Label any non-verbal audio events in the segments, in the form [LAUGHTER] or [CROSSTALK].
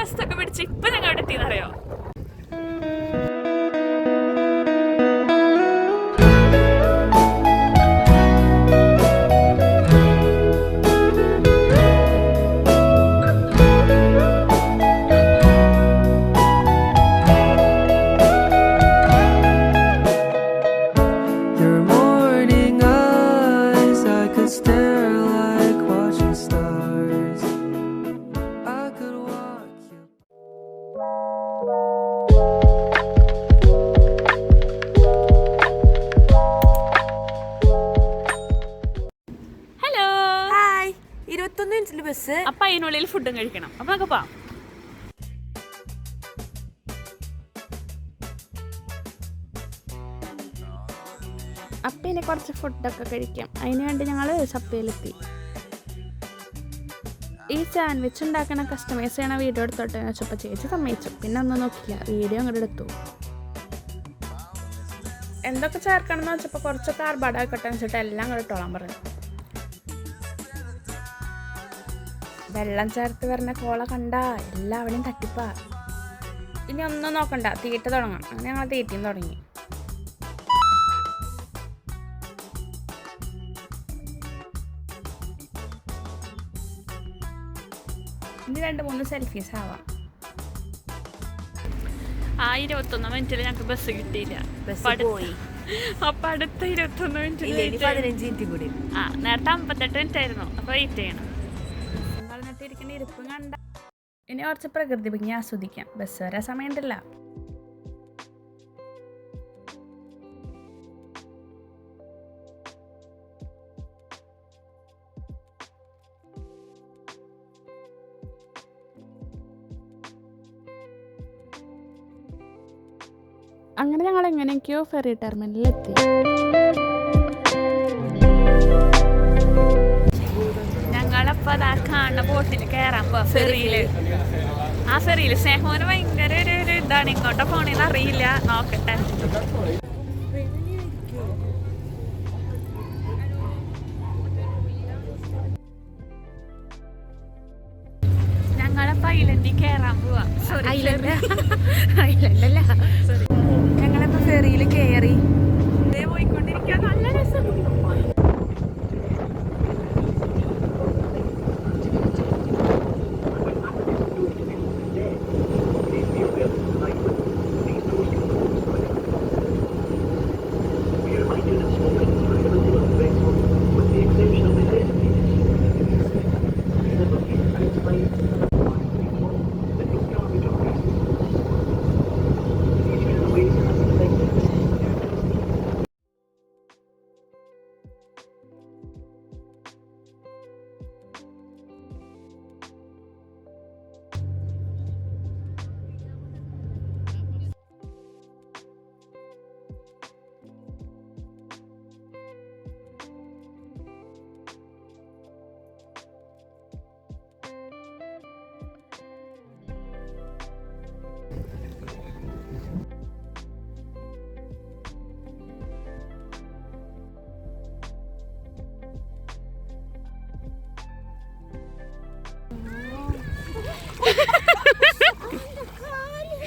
ബസ്സൊക്കെ പിടിച്ച് ഇപ്പൊ ഞങ്ങൾ എത്തിയെന്നറിയോ അപ്പൊ അതിനുള്ളിൽ ഫുഡും കഴിക്കണം. അപ്പൊ നമുക്ക് പോവാം. അപ്പേനെ കുറച്ച് ഫുഡൊക്കെ കഴിക്കാം. അതിന് വേണ്ടി ഞങ്ങൾ സപ്പയിലെത്തി ഈ സാൻഡ്വിച്ച് ഉണ്ടാക്കണ കസ്റ്റമൈസ് ചെയ്യണ വീഡിയോ എടുത്തോട്ടെ എന്ന് വെച്ചപ്പോൾ ചേച്ചി സമ്മതിച്ചു. പിന്നെ ഒന്ന് നോക്കില്ല വീഡിയോ അങ്ങോട്ട് എടുത്തു. എന്തൊക്കെ ചേർക്കണം എന്ന് വെച്ചപ്പോൾ കുറച്ച് കാർബാഡ് ആയിക്കോട്ടെ എന്ന് വെച്ചിട്ട് എല്ലാം അങ്ങോട്ട് ഇട്ടോളാൻ പറഞ്ഞു. വെള്ളം ചേർത്ത് വരുന്ന കോള കണ്ട എല്ലാവരും തട്ടിപ്പാ. ഇനി ഒന്നും നോക്കണ്ട തീറ്റ തുടങ്ങാം അങ്ങനെ ഞങ്ങൾ തീറ്റയും തുടങ്ങി. ഇനി രണ്ട് മൂന്ന് സെൽഫീസ് ആവാം. ആ ഇരുപത്തൊന്ന് മിനിറ്റിൽ ഞങ്ങൾക്ക് ബസ് കിട്ടിയില്ല. ബസ് അപ്പൊ അടുത്ത- പോയി [LAUGHS] അപ്പൊ അടുത്ത ഇരുപത്തൊന്ന് മിനിറ്റ് പതിനഞ്ച് മിനിറ്റ് കൂടി. ആ നേരത്തെ അമ്പത്തെട്ട് മിനിറ്റ് ആയിരുന്നു. അപ്പൊ വെയിറ്റ് ചെയ്യണം. ഇനി കുറച്ച് പ്രകൃതി ഭംഗി ആസ്വദിക്കാം. ബസ് വരാൻ സമയമുണ്ടല്ല. അങ്ങനെ ഞങ്ങൾ എങ്ങനെയൊക്കെയോ ഫെറി ടെർമിനലിൽ ഞങ്ങളപ്പോ അതാ കാണുന്ന ബോട്ടിൽ കയറാൻ പോവാ ഫെറിയിൽ ആ ഫെറിയിൽ സ്നേഹോന് ഭയങ്കര ഒരു ഇതാണ്. ഇങ്ങോട്ടാ പോണേന്ന് അറിയില്ല. നോക്കട്ടെ.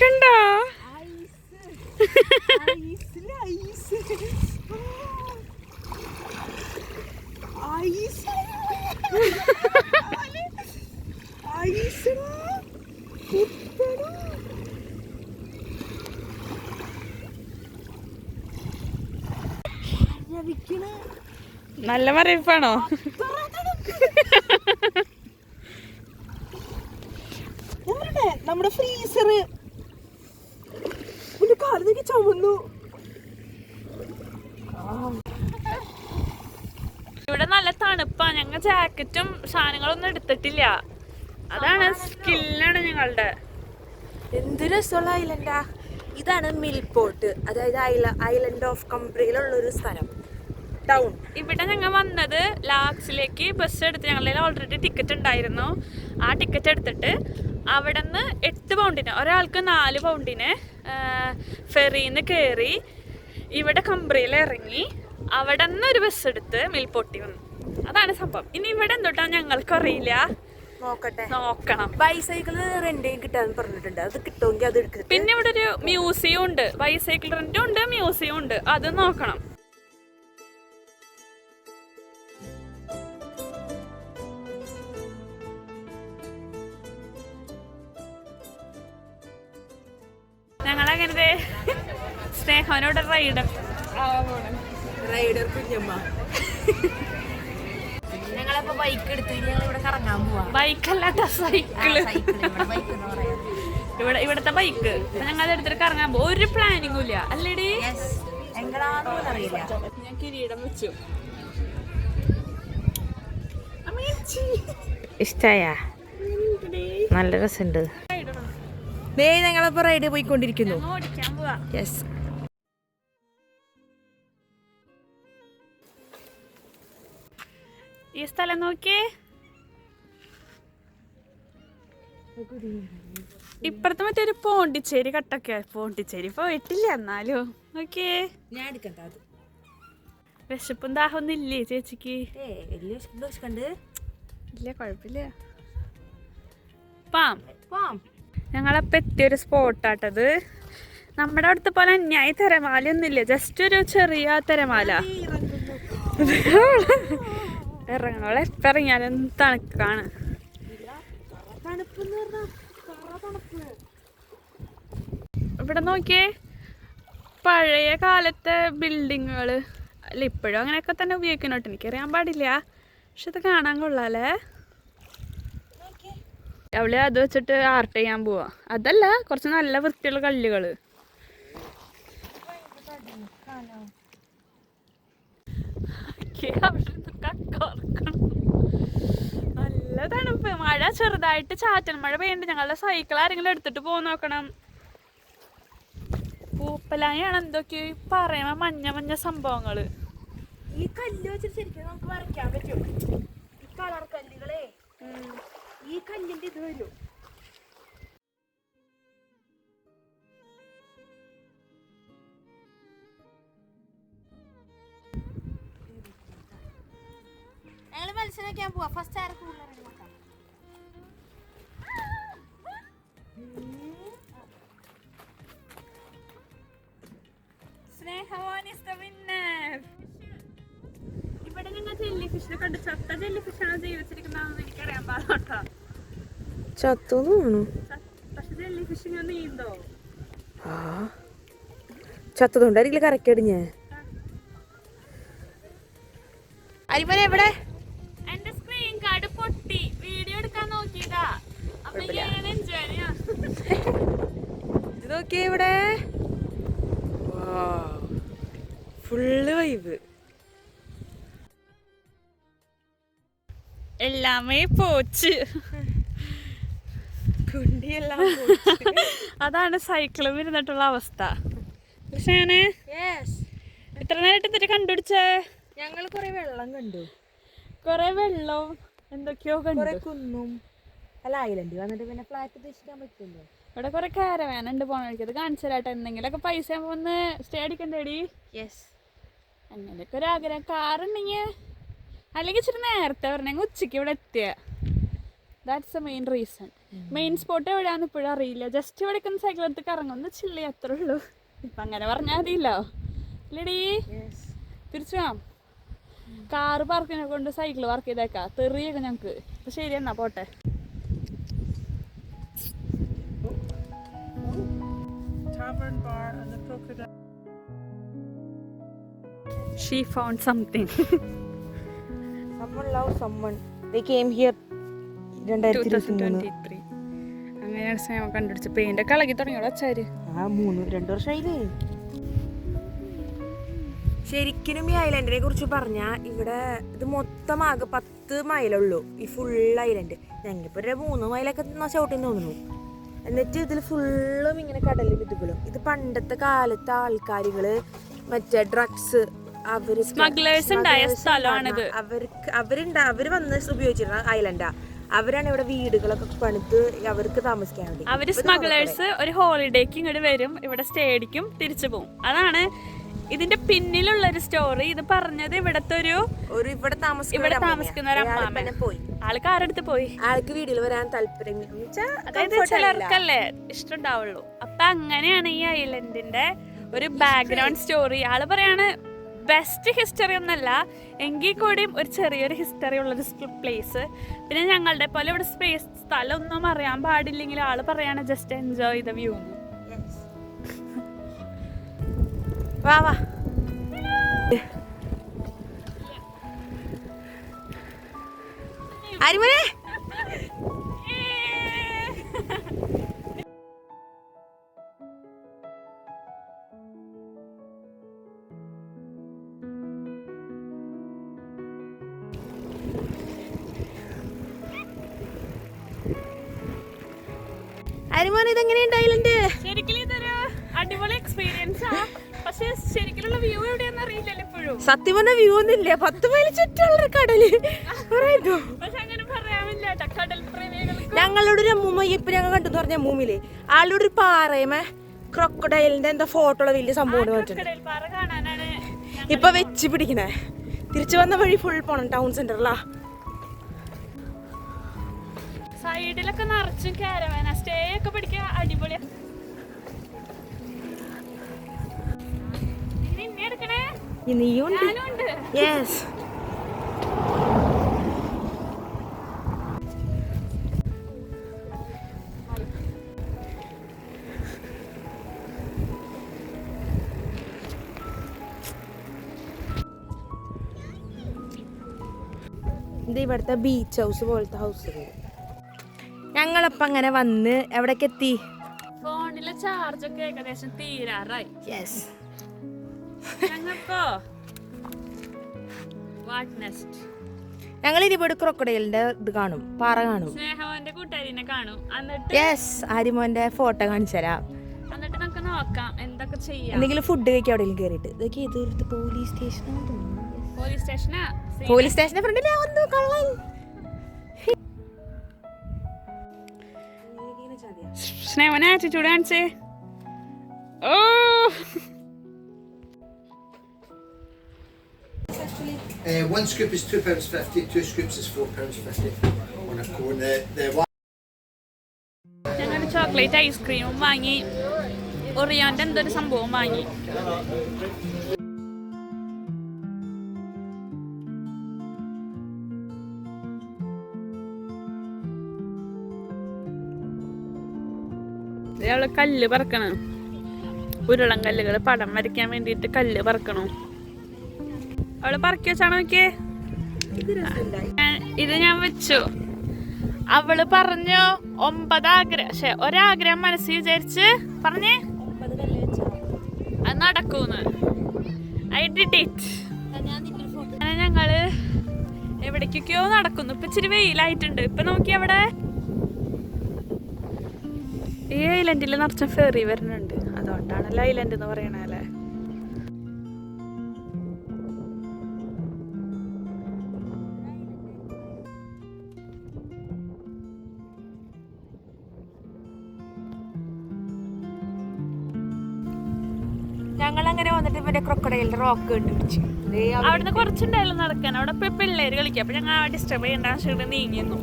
കണ്ടോ? നല്ല മറിയിപ്പാണോ നമ്മുടെ ഫ്രീസർ എന്റെ കാലിലേക്ക് ചുമന്നു ഇവിടെ നല്ല തണുപ്പാ ജാക്കറ്റും സാധനങ്ങളൊന്നും എടുത്തിട്ടില്ല. അതാണ് സ്കില്ലാണ് ഞങ്ങളുടെ. എന്ത് രസമുള്ള ഐലൻഡാ ഇതാണ് മിൽപോട്ട് അതായത് ഐല- ഐലൻഡ് ഓഫ് കംബ്രയിലുള്ള ഒരു സ്ഥലം. ടൗൺ ഇവിടെ ഞങ്ങൾ വന്നത് ലാക്സിലേക്ക് ബസ് എടുത്ത്. ഞങ്ങളുടെ ഓൾറെഡി ടിക്കറ്റ് ഉണ്ടായിരുന്നു. ആ ടിക്കറ്റ് എടുത്തിട്ട് അവിടെ നിന്ന് എട്ട് പൗണ്ടിന് ഒരാൾക്ക് നാല് പൗണ്ടിന് ഫെറിന്ന് കയറി ഇവിടെ കംബ്രയിൽ ഇറങ്ങി. അവിടെ നിന്ന് ഒരു ബസ് എടുത്ത് മിൽപോട്ടി വന്നു. അതാണ് സംഭവം. ഇനി ഇവിടെ എന്തോട്ടാ ഞങ്ങൾക്ക് അറിയില്ല. നോക്കട്ടെ. നോക്കണം. ബൈസൈക്കിൾ റെന്റ് കിട്ടാന്ന് പറഞ്ഞിട്ടുണ്ട്. അത് കിട്ടുമെങ്കിൽ അത് എടുക്കും പിന്നെ ഇവിടെ ഒരു മ്യൂസിയം ഉണ്ട്. ബൈസൈക്കിൾ റെന്റും ഉണ്ട് മ്യൂസിയം ഉണ്ട്. അത് നോക്കണം. ഞങ്ങളങ്ങനെ സ്നേഹനോട് റൈഡ് റൈഡർ കുഞ്ഞമ്മ. ബൈക്ക് എടുത്ത് ഞങ്ങൾ ഇവിടെ കറങ്ങാൻ പോവാ. ബൈക്കല്ലാത്ത സൈക്കിൾ ബൈക്ക് എന്ന് പറയാം ഇവിടെ ഇവിടത്തെ ബൈക്ക് ഞങ്ങൾ എടുത്തിട്ട് കറങ്ങാൻ പോകും ഒരു പ്ലാനിങ്ങും ഇല്ല. അല്ലേടി? അറിയില്ല. ഞാൻ കിരീടം വെച്ചു. ഇഷ്ടായ? നല്ല രസമുണ്ട് ഞങ്ങളിപ്പോ റൈഡ് പോയിക്കൊണ്ടിരിക്കുന്നു. ഓടിക്കാൻ പോവാ. യെസ് ഈ സ്ഥലം നോക്കിയേ ഇപ്പറത്തെ മറ്റേ ഒരു പോണ്ടിച്ചേരി കട്ടൊക്കെ പോണ്ടിച്ചേരി പോയിട്ടില്ല എന്നാലും ഓക്കേ ഞാൻ എടുക്കണ്ട അത് വിശപ്പും ദാഹമൊന്നും ഇല്ലേ ചേച്ചിക്ക് ഇല്ല കുഴപ്പമില്ല പാം പാം ഞങ്ങളപ്പോൾ എത്തിയൊരു സ്പോട്ടാട്ടത് നമ്മുടെ അവിടുത്തെ പോലെ അന്യായ തിരമാലയൊന്നുമില്ല ജസ്റ്റ് ഒരു ചെറിയ തിരമാല ഇറങ്ങണോളെ എപ്പം ഇറങ്ങിയാലും തണുക്കാണ്. ഇവിടെ നോക്കിയേ പഴയ കാലത്തെ ബിൽഡിങ്ങുകൾ അല്ല ഇപ്പോഴും അങ്ങനെയൊക്കെ തന്നെ ഉപയോഗിക്കണോട്ട് എനിക്കറിയാൻ പാടില്ല. പക്ഷെ ഇത് കാണാൻ കൊള്ളാലേ അവൾ അത് വെച്ചിട്ട് ആർട്ട് ചെയ്യാൻ പോവാ. അതല്ല കുറച്ച് നല്ല വൃത്തിയുള്ള കല്ലുകൾ നല്ല തണുപ്പ്. മഴ ചെറുതായിട്ട് ചാറ്റൽ മഴ പെയ്യുന്നുണ്ട്. ഞങ്ങളുടെ സൈക്കിൾ ആരെങ്കിലും എടുത്തിട്ട് പോകാൻ നോക്കണം. പൂപ്പലായാണ് എന്തൊക്കെയോ ഈ പറയുന്ന മഞ്ഞ മഞ്ഞ സംഭവങ്ങൾ. ഈ കല്ല് വെച്ചിട്ട് ശരിക്കും നമുക്ക് വരയ്ക്കാൻ പറ്റും. ഈ കളർ കല്ലുകളെ. ഈ കല്ലിന്റെ ഇത് വരും. ഞങ്ങൾ മത്സരം പോവാ. ഫസ്റ്റ് ആർക്ക് കൂടുതൽ നോക്കാം. സ്നേഹവാൻ is the winner. ഇവിടെ ഞങ്ങൾ ജെല്ലി ഫിഷിനെ കണ്ട്. ചത്ത ജെല്ലി ഫിഷാണ് ജീവിച്ചിരിക്കുന്നതെന്ന് എനിക്കറിയാൻ പാടില്ല ചത്തു തോന്നുന്നു. പക്ഷെ ജെല്ലി ഫിഷ് ഇങ്ങനെ നീന്തോ? ആ. ചത്തതുകൊണ്ടായിരിക്കില്ല കറക്കടിഞ്ഞ് ഇത് നോക്കിയേ ഇവിടെ ഫുള്ള് വൈബ് എല്ലാമേ പോച്ച്. [LAUGHS] അതാണ് സൈക്കിളും ഇരുന്നിട്ടുള്ള അവസ്ഥ. പക്ഷേ ഞാൻ ഇത്ര നേരമായിട്ട് കണ്ടുപിടിച്ചേ? ഞങ്ങൾ കൊറേ വെള്ളം കണ്ടു. കൊറേ വെള്ളവും എന്തൊക്കെയോ കണ്ടു. കുന്നും അല്ല ഐലൻഡ് വന്നിട്ട് പിന്നെ ഫ്ലാറ്റ് ഉദ്ദേശിക്കാൻ പറ്റുമല്ലോ ഇവിടെ കുറെ കാരവാൻ ഉണ്ട് പോണ വഴിക്ക്. അത് കാണിച്ചു തരാട്ടെ എന്തെങ്കിലുമൊക്കെ പൈസ ഒന്ന് സ്റ്റേ അടിക്കണ്ടേടി? യെസ് അങ്ങനെയൊക്കെ ഒരു ആഗ്രഹം. കാറുണ്ടെങ്കിൽ അല്ലെങ്കിൽ ഇച്ചിരി നേരത്തെ പറഞ്ഞെങ്കിൽ ഉച്ചയ്ക്ക് ഇവിടെ എത്തിയ. That's a main reason main spot എവിടെയാണെന്ന് ഇപ്പോഴും അറിയില്ല. ജസ്റ്റ് ഇവിടെ ഒന്ന് സൈക്കിൾ എടുത്ത് കറങ്ങുന്ന ചില്ല അത്രേ ഉള്ളൂ. ഇപ്പം അങ്ങനെ പറഞ്ഞാൽ മതിയല്ലോ. ഇല്ലടി. തിരിച്ചു പോവാം കാറ് പാർക്കിനെ കൊണ്ട് സൈക്കിൾ പാർക്ക് ചെയ്തേക്കാം. തെറിയൊക്കെ ഞങ്ങൾക്ക് അപ്പം ശരി എന്നാ പോട്ടെ. She found something. [LAUGHS] someone loves someone. They came here രണ്ടായിരത്തി ഇരുപത്തി മൂന്ന് 2023. അങ്ങനെയാണ് സ്നേഹം കണ്ടുപിടിച്ച്. പെയിന്റ് ഒക്കെ ഇളകി തുടങ്ങിയോളൂ അച്ചാര്? ആ മൂന്ന് രണ്ടു വർഷമായില്ലേ? ശരിക്കും ഈ ഐലൻഡിനെ കുറിച്ച് പറഞ്ഞാൽ ഇവിടെ ഇത് മൊത്തം ആകെ പത്ത് മൈലുള്ളൂ ഈ ഫുൾ ഐലൻഡ് ഞങ്ങളിപ്പോൾ ഒരു മൂന്ന് മൈലൊക്കെ ചവിട്ടി തോന്നുന്നു. എന്നിട്ട് ഇതിൽ ഫുള്ളും ഇങ്ങനെ കടലിൽ ഇതുകളും ഇത് പണ്ടത്തെ കാലത്തെ ആൾക്കാരുകൾ മറ്റേ ഡ്രഗ്സ് അവർ Smugglers ഉണ്ടായ സ്ഥലമാണിത്. അവർക്ക് അവരുണ്ട അവർ വന്ന് ഉപയോഗിച്ചിരുന്ന ഐലൻഡാ അവരാണ് ഇവിടെ വീടുകളൊക്കെ പണിത് അവർക്ക് താമസിക്കാൻ വേണ്ടി. അവർ സ്മഗ്ലേഴ്സ് ഒരു ഹോളിഡേക്ക് ഇങ്ങോട്ട് വരും ഇവിടെ സ്റ്റേ അടിക്കും തിരിച്ചു പോകും അതാണ് ഇതിന്റെ പിന്നിലുള്ള ഒരു സ്റ്റോറി ഇത് പറഞ്ഞത് ഇവിടത്തെ ഒരു ഇവിടെ ഇവിടെ. താമസിക്കുന്ന ഒരു പോയി. ആൾക്ക് ആരടുത്ത് പോയി. ആൾക്ക് വീട്ടിൽ വരാൻ താല്പര്യം അതായത്. ചിലർക്കല്ലേ ഇഷ്ടണ്ടാവുള്ളൂ അപ്പൊ അങ്ങനെയാണ് ഈ ഐലൻഡിന്റെ ഒരു ബാക്ക്ഗ്രൗണ്ട് സ്റ്റോറി ആൾ പറയാണ് ബെസ്റ്റ് ഹിസ്റ്ററി ഒന്നല്ല എങ്കിൽ കൂടിയും ഒരു ചെറിയൊരു ഹിസ്റ്ററി ഉള്ളൊരു പ്ലേസ് പിന്നെ ഞങ്ങളുടെ പോലെ ഇവിടെ സ്പേസ് സ്ഥലമൊന്നും അറിയാൻ പാടില്ലെങ്കിൽ ആൾ പറയാണ് ജസ്റ്റ് എൻജോയ് ദ വ്യൂ വാ വാ. അരിമനെ അരിമോൻ ഇതെങ്ങനെയുണ്ട് ഐലൻഡ്? ശരിക്കും ഇതൊരു അടിപൊളി എക്സ്പീരിയൻസ് ആ. പക്ഷെ ശരിക്കുള്ള വ്യൂ എവിടെയാന്ന് അറിയില്ലല്ലോ ഇപ്പോഴും. സത്യം പറഞ്ഞ വ്യൂ ഒന്നുമില്ല പത്ത് മൈൽ ചുറ്റുള്ള കടൽ. പക്ഷെ അങ്ങനെ പറയാമില്ല കടൽ ഞങ്ങളോട് ഒരു അമ്മൂമ്മയ്യ ഇപ്പൊ ഞങ്ങൾ കണ്ടെന്ന് പറഞ്ഞ മൂമിൽ ആളുടെ ഒരു പാറയമേ ക്രൊക്കഡൈലിന്റെ എന്താ ഫോട്ടോ ഉള്ള വലിയ സംഭവം ഇപ്പൊ വെച്ച് പിടിക്കണേ. തിരിച്ചു വന്ന വഴി ഫുൾ പോണം ടൗൺ സെന്ററിലാ സൈഡിലൊക്കെ നിറച്ചും കാരവാന സ്റ്റേ ഒക്കെ പിടിക്കാൻ അടിപൊളിയാ. നീയുണ്ട് യെസ് ഇത് ഇവിടുത്തെ ബീച്ച് ഹൗസ് പോലത്തെ ഹൗസ് ഞങ്ങളപ്പം അങ്ങനെ വന്ന് എവിടേക്ക് എത്തി ഫോണിലെ ചാർജ് ഒക്കെ ഏകദേശം തീരാറായി. യെസ് ഞങ്ങൾക്കോ വാട്ട് ഞങ്ങൾ ഇനിയിപ്പോൾ ക്രൊക്കടയിലിന്റെ ഇത് കാണും പാറ കാണും. കൂട്ടുകാരിനെ കാണും. എന്നിട്ട് യെസ് ആരിമോന്റെ ഫോട്ടോ കാണിച്ചു തരാം. എന്നിട്ട് നമുക്ക് നോക്കാം എന്തൊക്കെ ചെയ്യാം. എന്തെങ്കിലും ഫുഡ് കഴിക്കാം എവിടെയെങ്കിലും കയറിയിട്ട് ഇതൊക്കെ ഇത് പോലീസ് സ്റ്റേഷൻ പോലീസ് സ്റ്റേഷനാ പോലീസ് സ്റ്റേഷന്റെ ഫ്രണ്ടിൽ വന്നു കള്ളൻ സ്നേഹവനെ ആറ്റിറ്റ്യൂഡ് കാണിച്ചേ. ഓ. Uh, one scoop is two pounds fifty. Two scoops is four pounds fifty on a cone. The the one. ഞങ്ങൾ ചോക്ലേറ്റ് ഐസ്ക്രീമും വാങ്ങി ഒറിയാന്റെ എന്തൊരു സംഭവം വാങ്ങി അവൾ കല്ല് പറക്കണം ഉരുളൻ കല്ലുകൾ പടം വരയ്ക്കാൻ വേണ്ടിയിട്ട് കല്ല് പറക്കണം അവൾ പറക്കി വെച്ചാണ് നോക്കിയേ? ഇത് ഞാൻ വെച്ചു. അവൾ പറഞ്ഞു ഒമ്പത് ആഗ്രഹം പക്ഷെ ഒരാഗ്രഹം മനസ്സിൽ വിചാരിച്ച് പറഞ്ഞേ. അത് നടക്കൂന്ന്. ഐ ഡിഡ് ഇറ്റ് അങ്ങനെ ഞങ്ങൾ എവിടേക്കൊക്കെയോ നടക്കുന്നു. ഇപ്പൊ ഇച്ചിരി വെയിലായിട്ടുണ്ട്. ഇപ്പൊ നോക്കി അവിടെ. ഈ ഐലൻഡിൽ നിറച്ച ഫെറി വരുന്നുണ്ട്. അതുകൊണ്ടാണല്ലോ ഐലൻഡ് എന്ന് പറയണല്ലേ ഞങ്ങൾ അങ്ങനെ വന്നിട്ട് പിന്നെ ക്രൊക്കടയിൽ റോക്ക് കണ്ടുപിടിച്ചു അവിടുന്ന് കുറച്ചുണ്ടായാലും നടക്കാൻ അവിടെ ഇപ്പൊ പിള്ളേര് കളിക്കുക അപ്പൊ ഞങ്ങൾ ഡിസ്റ്റർബ് ചെയ്യേണ്ട. ആവശ്യം നീങ്ങിയിരുന്നു.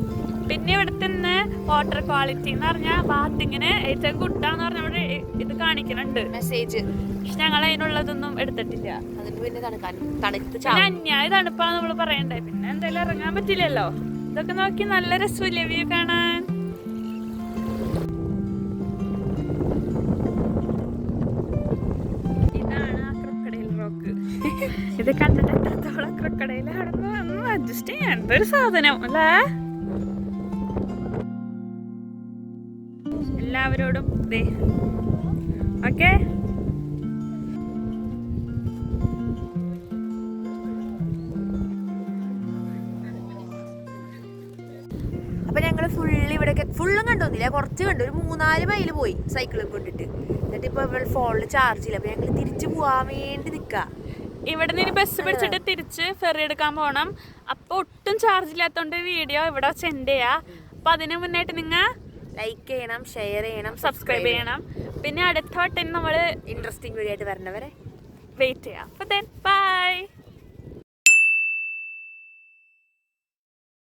പിന്നെ ഇവിടെ തന്നെ വാട്ടർ ക്വാളിറ്റി എന്ന് പറഞ്ഞാൽ ബാത്തിങ്ങിന് ഏറ്റവും ഗുഡാന്ന് പറഞ്ഞ അവിടെ ഇത് കാണിക്കുന്നുണ്ട് മെസ്സേജ് പക്ഷെ ഞങ്ങൾ അതിനുള്ളതൊന്നും എടുത്തിട്ടില്ല. പിന്നെ അന്യായ തണുപ്പാണ് നമ്മൾ പറയണ്ടേ. പിന്നെ എന്തായാലും ഇറങ്ങാൻ പറ്റില്ലല്ലോ. ഇതൊക്കെ നോക്കി നല്ല രസമില്ലേ വ്യൂ കാണാൻ? ഇത് കണ്ടിട്ട് എത്രത്തോളം ക്രൊക്കഡൈൽ ആണെന്ന് ഒന്ന് അഡ്ജസ്റ്റ് ചെയ്യാൻ ഒരു സാധനം അല്ലേ? എല്ലാവരോടും ഓക്കെ? ഫുള്ള് കണ്ടോന്നില്ല കുറച്ച് കണ്ടു. ഒരു മൂന്നാൽ മൈൽ പോയി സൈക്കിളും കൊണ്ടിട്ട്. എന്നിട്ട് ഇപ്പൊ ഫോണിൽ ചാർജ് ഇല്ല അപ്പൊ ഞങ്ങൾ തിരിച്ചു പോവാൻ വേണ്ടി നിക്കാ. ഇവിടെ നിന്ന് ബസ് പിടിച്ചിട്ട് തിരിച്ച് ഫെറി എടുക്കാൻ പോകണം അപ്പോൾ ഒട്ടും ചാർജ് ഇല്ലാത്തതുകൊണ്ട് വീഡിയോ ഇവിടെ വെച്ച് എന്റെ അപ്പോൾ അതിന് മുന്നായിട്ട് നിങ്ങൾ ലൈക്ക് ചെയ്യണം ഷെയർ ചെയ്യണം സബ്സ്ക്രൈബ് ചെയ്യണം. പിന്നെ അടുത്ത വട്ടം നമ്മൾ ഇൻട്രസ്റ്റിംഗ് വീഡിയോ ആയിട്ട് വരണവരെ. വെയിറ്റ് ചെയ്യാം. അപ്പോൾ ദെൻ ബൈ